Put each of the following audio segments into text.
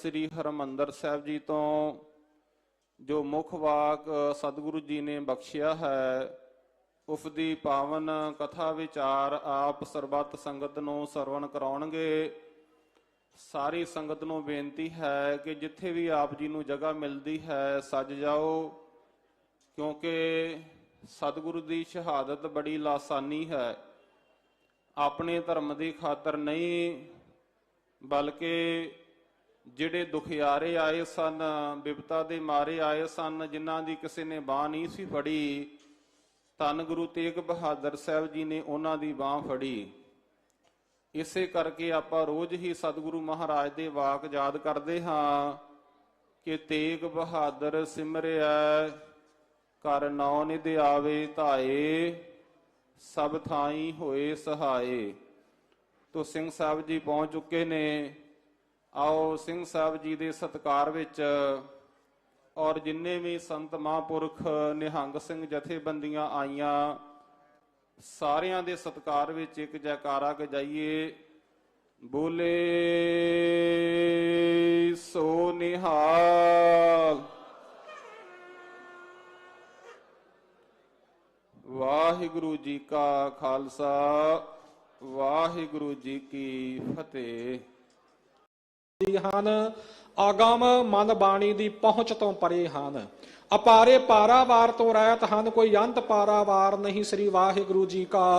ਸ੍ਰੀ ਹਰਮੰਦਰ ਸਾਹਿਬ ਜੀ ਤੋਂ ਜੋ ਮੁੱਖ ਵਾਕ ਸਤਿਗੁਰੂ ਜੀ ਨੇ ਬਖਸ਼ਿਆ ਹੈ, ਉਸ ਦੀ ਪਾਵਨ ਕਥਾ ਵਿਚਾਰ ਆਪ ਸਰਬੱਤ ਸੰਗਤ ਨੂੰ ਸਰਵਣ ਕਰਾਉਣਗੇ। ਸਾਰੀ ਸੰਗਤ ਨੂੰ ਬੇਨਤੀ ਹੈ ਕਿ ਜਿੱਥੇ ਵੀ ਆਪ ਜੀ ਨੂੰ ਜਗ੍ਹਾ ਮਿਲਦੀ ਹੈ, ਸੱਜ ਜਾਓ, ਕਿਉਂਕਿ ਸਤਿਗੁਰੂ ਦੀ ਸ਼ਹਾਦਤ ਬੜੀ ਲਾਸਾਨੀ ਹੈ। ਆਪਣੇ ਧਰਮ ਦੀ ਖਾਤਰ ਨਹੀਂ, ਬਲਕਿ ਜਿਹੜੇ ਦੁਖਿਆਰੇ ਆਏ ਸਨ, ਬਿਪਤਾ ਦੇ ਮਾਰੇ ਆਏ ਸਨ, ਜਿਨ੍ਹਾਂ ਦੀ ਕਿਸੇ ਨੇ ਬਾਹ ਨਹੀਂ ਸੀ ਫੜੀ, ਧੰਨ ਗੁਰੂ ਤੇਗ ਬਹਾਦਰ ਸਾਹਿਬ ਜੀ ਨੇ ਉਹਨਾਂ ਦੀ ਬਾਹ ਫੜੀ। ਇਸੇ ਕਰਕੇ ਆਪਾਂ ਰੋਜ਼ ਹੀ ਸਤਿਗੁਰੂ ਮਹਾਰਾਜ ਦੇ ਵਾਕ ਯਾਦ ਕਰਦੇ ਹਾਂ ਕਿ ਤੇਗ ਬਹਾਦਰ ਸਿਮਰਿਆ ਕਰ ਨੌ ਨਿਧ ਆਵੇ ਧਾਏ, ਸਭ ਥਾਈ ਹੋਏ ਸਹਾਏ। ਤੋ ਸਿੰਘ ਸਾਹਿਬ ਜੀ ਪਹੁੰਚ ਚੁੱਕੇ ਨੇ। ਆਓ ਸਿੰਘ ਸਾਹਿਬ ਜੀ ਦੇ ਸਤਕਾਰ ਵਿੱਚ ਔਰ ਜਿੰਨੇ ਵੀ ਸੰਤ ਮਹਾਂਪੁਰਖ ਨਿਹੰਗ ਸਿੰਘ ਜਥੇਬੰਦੀਆਂ ਆਈਆਂ, ਸਾਰਿਆਂ ਦੇ ਸਤਕਾਰ ਵਿੱਚ ਇੱਕ ਜੈਕਾਰਾ ਗਜਾਈਏ। ਬੋਲੇ ਸੋ ਨਿਹਾਲ। ਵਾਹਿਗੁਰੂ ਜੀ ਕਾ ਖਾਲਸਾ, ਵਾਹਿਗੁਰੂ ਜੀ ਕੀ ਫਤਿਹ। ਦੀ ਹਨ। ਆਗਮ ਮਨ ਬਾਣੀ ਦੀ ਪਹੁੰਚ ਤੋਂ ਪਰੇ ਹਨ। ਅਪਾਰੇ ਪਾਰਾਵਾਰ ਤੋਂ ਰਹਿਤ ਹਨ ਕੋਈ ਅੰਤ ਪਾਰਾਵਾਰ ਨਹੀਂ ਸ੍ਰੀ ਵਾਹਿਗੁਰੂ ਜੀ ਕਾ।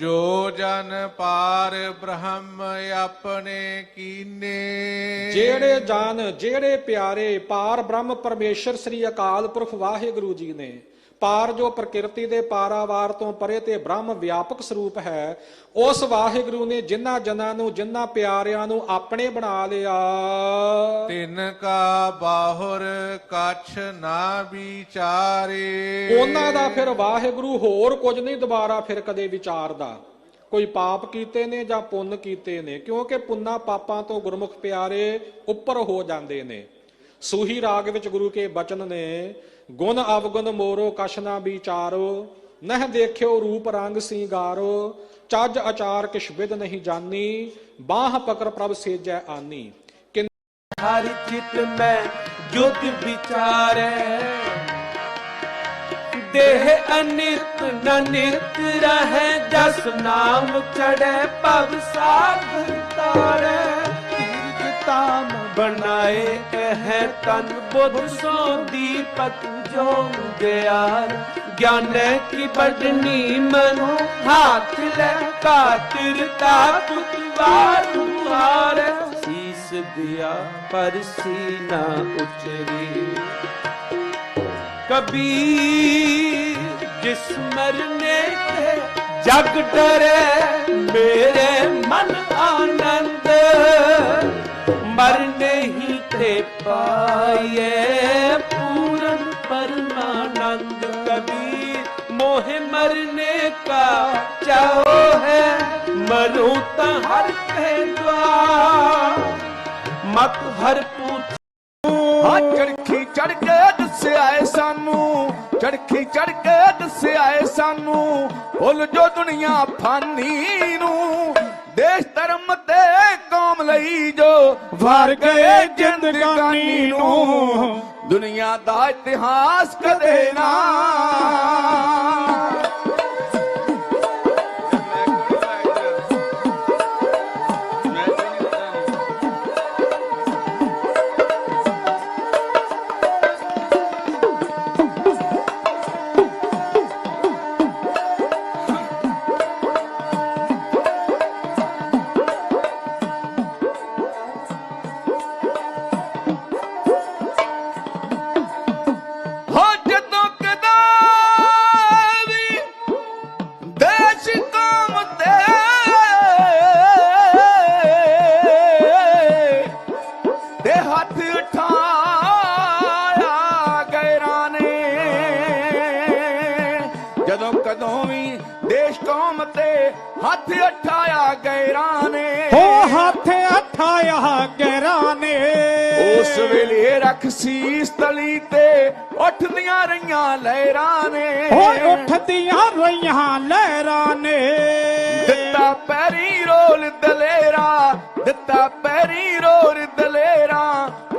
ਜੋ ਜਨ ਪਾਰ ਬ੍ਰਹਮ ਆਪਣੇ ਕੀਨੇ। ਜਿਹੜੇ ਜਨ ਜਿਹੜੇ ਪਿਆਰੇ ਪਾਰ ਬ੍ਰਹਮ ਪਰਮੇਸ਼ਰ ਸ੍ਰੀ ਅਕਾਲ ਪੁਰਖ ਵਾਹਿਗੁਰੂ ਜੀ ਨੇ। ਪਾਰ ਜੋ ਪ੍ਰਕਿਰਤੀ ਦੇ ਪਾਰਾਵਾਰ ਤੋਂ ਪਰੇ ਤੇ ਬ੍ਰਹਮ ਵਿਆਪਕ ਸਰੂਪ ਹੈ ਉਸ ਵਾਹਿਗੁਰੂ ਨੇ ਜਿਨ੍ਹਾਂ ਜਨਾਂ ਨੂੰ ਜਿਨ੍ਹਾਂ ਪਿਆਰਿਆਂ ਨੂੰ ਆਪਣੇ ਬਣਾ ਲਿਆ। ਤਿਨ ਕਾ ਬਾਹੁਰ ਕਛ ਨਾ ਵਿਚਾਰੇ। ਉਹਨਾਂ ਦਾ ਫਿਰ ਵਾਹਿਗੁਰੂ ਹੋਰ ਕੁਝ ਨਹੀਂ ਦੁਬਾਰਾ ਫਿਰ ਕਦੇ ਵਿਚਾਰਦਾ। ਕੋਈ ਪਾਪ ਕੀਤੇ ਨੇ ਜਾਂ ਪੁੰਨ ਕੀਤੇ ਨੇ ਕਿਉਂਕਿ ਪੁੰਨਾ ਪਾਪਾਂ ਤੋਂ ਗੁਰਮੁਖ ਪਿਆਰੇ ਉੱਪਰ ਹੋ ਜਾਂਦੇ ਨੇ। ਸੂਹੀ ਰਾਗ ਵਿੱਚ ਗੁਰੂ ਕੇ ਬਚਨ ਨੇ ਗੁਣ ਅਵਗੁਣ ਮੋਰੋ ਕਛ ਨਾ ਵਿਚਾਰੋ ਨਹ ਦੇਖਿਓ ਰੂਪ ਰੰਗ ਸਿੰਗਾਰੋ ਚੱਜ ਆਚਾਰ ਕਿਛ ਵਿਦ ਨਹੀਂ ਜਾਨੀ ਬਾਹ ਪਕੜ ਪ੍ਰਭ ਸੇਜੈ ਆਨੀ। ਕਿ ਹਰ ਚਿਤ ਮੈਂ ਜੁਦ ਵਿਚਾਰੈ ਦੇਹ ਅਨਿਤ ਨਨਿਤ ਰਹੈ ਜਸ ਨਾਮ ਚੜੈ ਭਵ ਸਾਗਰ ਤਾਰੈ। ਤੀਰਥ ਤਾਮ ਬਣਾਏ ਕਹਿ ਤਨ ਬੁੱਧ ਸੋ ਦੀਪਕ ਜੋ ਗਿਆਰ ਗਿਆਨੈ ਕੀ ਬਡਨੀ ਮਨੁ ਹਾਥ ਲੈ ਕਾਤਿਰ ਤਾਕਤ ਵਾਰੂ ਹਾਰੈ ਸੀਸ ਦਿਆ ਪਰ ਸੀਨਾ ਉਚਰੀ। ਕਬੀਰ ਜਿਸ ਮਰਨੇ ਤੇ ਜਗ ਡਰੇ, ਮੇਰੇ ਮਨ ਆਨੰਦ। ਮਰਨੇ ਤੇ ਪਾਈਏ ਪੂਰਨ ਪਰਮਾਨੰਦ ਕਬੀਰ। ਮੋਹ ਮਰਨੇ ਕਾ ਚਾਹੋ ਹੈ, ਮਰੂ ਤਾਂ ਹਰ ਤੇ ਦੁਆ ਮਤ ਹਰ ਚੜਖੀ ਚੜ ਕੇ ਦੱਸਿਆ ਏ ਸਾਨੂੰ। ਚੜਖੀ ਚੜ ਕੇ ਦੱਸਿਆ ਏ ਸਾਨੂੰ। ਭੁੱਲ ਜੋ ਦੁਨੀਆ ਫਾਨੀ ਨੂੰ। ਦੇਸ਼ ਧਰਮ ਤੇ ਕੌਮ ਲਈ ਜੋ ਵਾਰ ਗਏ ਜਿੰਦਗਾਨੀ ਨੂੰ। ਦੁਨੀਆ ਦਾ ਇਤਿਹਾਸ ਕਦੇ ਨਾ ਹੱਥ ਉਠਾਇਆ ਗੈਰਾਂ ਨੇ ਹੋ ਹੱਥ ਅਠਾਇਆ ਗਹਿਰਾ ਨੇ ਉਸ ਵੇਲੇ ਰੱਖ ਸੀਸ ਤਲੀ ਤੇ ਉੱਠਦੀਆਂ ਰਹੀਆਂ ਲਹਿਰਾਂ ਨੇ ਹੋ ਉੱਠਦੀਆਂ ਰਹੀਆਂ ਲਹਿਰਾਂ ਨੇ ਦਿੱਤਾ ਪੈਰੀ ਰੋਲ ਦਲੇਰਾ ਦਿੱਤਾ ਪੈਰੀ ਰੋਲ ਦਲੇਰਾ।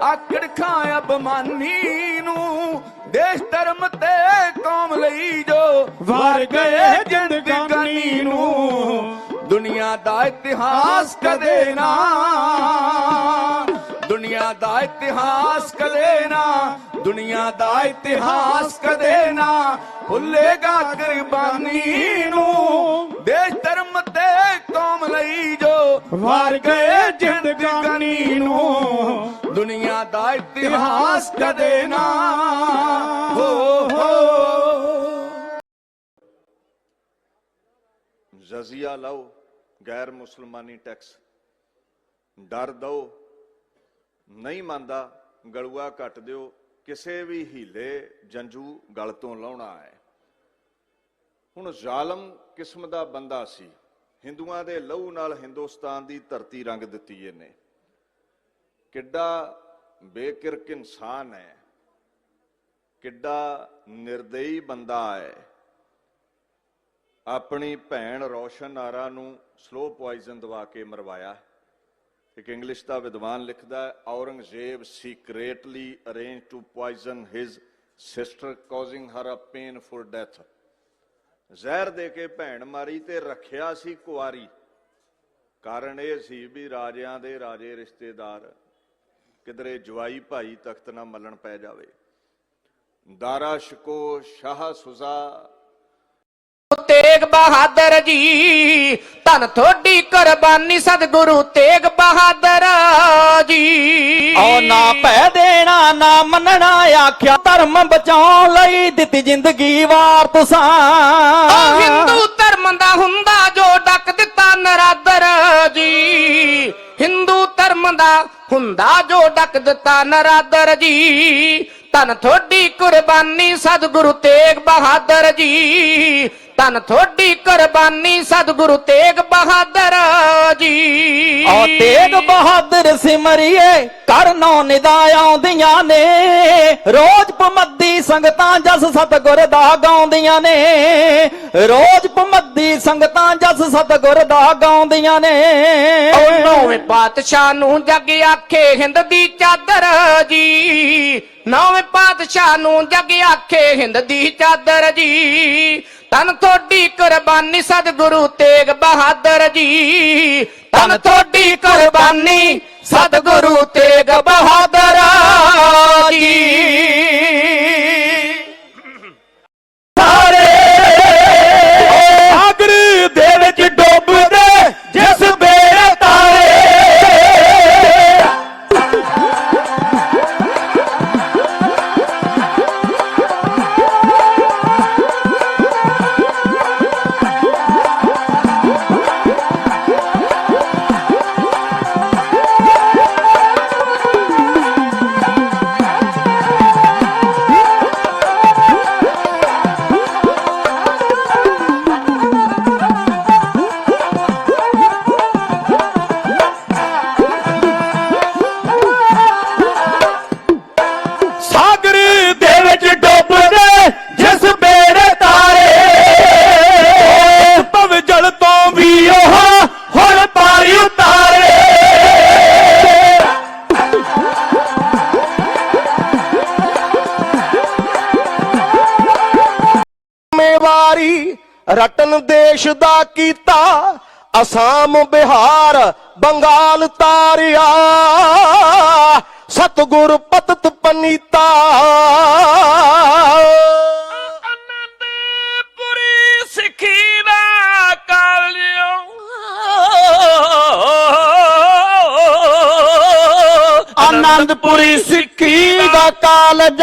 ਆਕੜ ਖਾਂ ਅਬਮਾਨੀ ਨੂੰ ਦੇਸ਼ ਧਰਮ ਤੇ ਕੌਮ ਲਈ ਜੋ ਵਾਰ ਗਏ ਜ਼ਿੰਦਗਾਨੀ ਨੂੰ ਦੁਨੀਆ ਦਾ ਇਤਿਹਾਸ ਕਦੇ ਨਾ ਦੁਨੀਆ ਦਾ ਇਤਿਹਾਸ ਕਦੇ ਨਾ ਦੁਨੀਆ ਦਾ ਇਤਿਹਾਸ ਕਦੇ ਨਾ ਭੁੱਲੇਗਾ ਕੁਰਬਾਨੀ ਨੂੰ। ਦੇਸ਼ ਧਰਮ ਤੇ ਕੌਮ ਲਈ ਵਾਰ ਗਏ ਜ਼ਿੰਦਗਾਨੀ ਨੂੰ। ਦੁਨੀਆ ਦਾ ਇਤਿਹਾਸ ਕਦੇ ਨਾ। ਹੋ ਹੋ। ਜਜ਼ੀਆ ਲਓ ਗੈਰ ਮੁਸਲਮਾਨੀ ਟੈਕਸ। ਡਰ ਦਓ। ਨਹੀਂ ਮੰਨਦਾ ਗਲੂਆ ਕੱਟ ਦਿਓ। ਕਿਸੇ ਵੀ ਹੀਲੇ ਜੰਜੂ ਗਲ ਤੋਂ ਲਾਉਣਾ ਹੈ। ਹੁਣ ਜ਼ਾਲਮ ਕਿਸਮ ਦਾ ਬੰਦਾ ਸੀ। ਹਿੰਦੂਆਂ ਦੇ ਲਹੂ ਨਾਲ ਹਿੰਦੁਸਤਾਨ ਦੀ ਧਰਤੀ ਰੰਗ ਦਿੱਤੀ ਇਹਨੇ। ਕਿੱਡਾ ਬੇਕਿਰਕ ਇਨਸਾਨ ਹੈ। ਕਿੱਡਾ ਨਿਰਦਈ ਬੰਦਾ ਹੈ। ਆਪਣੀ ਭੈਣ ਰੌਸ਼ਨ ਆਰਾ ਨੂੰ ਸਲੋ ਪੋਇਜ਼ਨ ਦਵਾ ਕੇ ਮਰਵਾਇਆ। ਇੱਕ ਇੰਗਲਿਸ਼ ਦਾ ਵਿਦਵਾਨ ਲਿਖਦਾ ਹੈ, Aurangzeb secretly arrange to poison his sister causing her a painful death ਜ਼ਹਿਰ ਦੇ ਕੇ ਭੈਣ ਮਾਰੀ ਤੇ ਰੱਖਿਆ ਸੀ ਕੁਆਰੀ। ਕਾਰਨ ਇਹ ਸੀ ਵੀ ਰਾਜਿਆਂ ਦੇ ਰਾਜੇ ਰਿਸ਼ਤੇਦਾਰ ਕਿਧਰੇ ਜਵਾਈ ਭਾਈ ਤਖਤ ਨਾ ਮੱਲਣ ਪੈ ਜਾਵੇ। ਦਾਰਾ ਸ਼ਕੋ ਸ਼ਾਹ ਸੁਜ਼ਾ ਤੇਗ ਬਹਾਦਰ ਜੀ। ਧੰਨ ਥੋੜੀ ਕੁਰਬਾਨੀ ਸਤਿਗੁਰੂ ਤੇਗ ਬਹਾਦਰ ਜੀ। ਓ ਨਾ ਪੈ ਦੇਣਾ ਨਾ ਮੰਨਣਾ ਆਖਿਆ ਧਰਮ ਬਚਾਉਣ ਲਈ ਦਿੱਤੀ ਜ਼ਿੰਦਗੀ ਵਾਰ ਓ ਤੁਸਾਂ। ਹਿੰਦੂ ਧਰਮ ਦਾ ਹੁੰਦਾ ਜੋ ਡੱਕ ਦਿੱਤਾ ਨਰਾਦਰ ਜੀ। ਹਿੰਦੂ ਧਰਮ ਦਾ ਹੁੰਦਾ ਜੋ ਡੱਕ ਦਿੱਤਾ ਨਰਾਦਰ ਜੀ। ਧੰਨ ਥੋੜੀ ਕੁਰਬਾਨੀ ਸਤਿਗੁਰੂ ਤੇਗ ਬਹਾਦਰ ਜੀ। ਧੰਨ ਥੋੜੀ ਕੁਰਬਾਨੀ ਸਤਿਗੁਰੂ ਤੇਗ ਬਹਾਦਰ ਜੀ। ਓ ਤੇਗ ਬਹਾਦਰ ਸਿਮਰਿਏ, ਕਰਨੋਂ ਨਿਦਾ ਆਉਂਦੀਆਂ ਨੇ। ਰੋਜ਼ ਪਮੱਦੀ ਸੰਗਤਾਂ ਜਸ ਸਤਗੁਰ ਦਾ ਗਾਉਂਦੀਆਂ ਨੇ। ਰੋਜ਼ ਪਮੱਦੀ ਸੰਗਤਾਂ ਜਸ ਸਤਗੁਰ ਦਾ ਗਾਉਂਦੀਆਂ ਨੇ। ਓ ਨੌਵੇਂ ਪਾਤਸ਼ਾਹ ਨੂੰ ਜੱਗ ਆਖੇ ਹਿੰਦ ਦੀ ਚਾਦਰ ਜੀ। ਨੌਵੇਂ ਪਾਤਸ਼ਾਹ ਨੂੰ ਜੱਗ ਆਖੇ ਹਿੰਦ ਦੀ ਚਾਦਰ ਜੀ। ਤਨ ਥੋੜੀ ਕੁਰਬਾਨੀ ਸਤਿਗੁਰੂ ਤੇਗ ਬਹਾਦਰ ਜੀ। ਤਨ ਥੋੜੀ ਕੁਰਬਾਨੀ ਸਤਿਗੁਰੂ ਤੇਗ ਬਹਾਦਰ ਜੀ। ਦੇਸ਼ ਦਾ ਕੀਤਾ ਅਸਾਮ ਬਿਹਾਰ ਬੰਗਾਲ ਤਾਰਿਆ। ਸਤਗੁਰ ਪਤਤ ਪਨੀਤਾ। ਅਨੰਦਪੁਰੀ ਸਿੱਖੀ ਦਾ ਕਾਲਿਓ ਆਨੰਦਪੁਰੀ ਸਿੱਖੀ ਦਾ ਕਾਲਜ।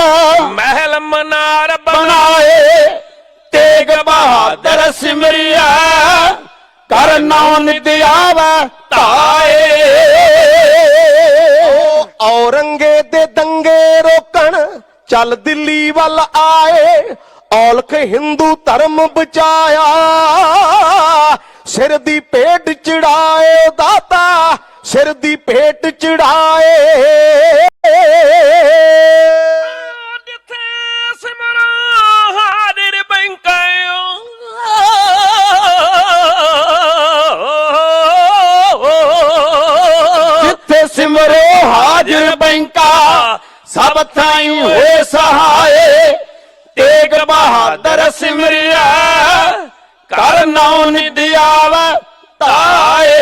ਮਹਿਲ ਮਨਾਰ ਸਿਮਰਿਆ, ਕਰ ਨੌ ਨਿਤ ਆਵੈ ਧਾਏ। ਔਰੰਗੇ ਦੇ ਦੰਗੇ ਰੋਕਣ, ਚੱਲ ਦਿੱਲੀ ਵੱਲ ਆਏ। ਔਲਖ ਹਿੰਦੂ ਧਰਮ ਬਚਾਇਆ, ਸਿਰ ਦੀ ਪੇਟ ਚੜਾਏ ਦਾਤਾ, ਸਿਰ ਦੀ ਭੇਟ ਚੜਾਏ। ਲੰਕਾ ਸਭ ਥਾਈ ਹੋਏ ਸਹਾਏ। ਤੇਗ ਬਹਾਦਰ ਸਿਮਰਿਆ ਕਰ ਨਾਉ ਨਿਧਿਆਵ ਤਾਏ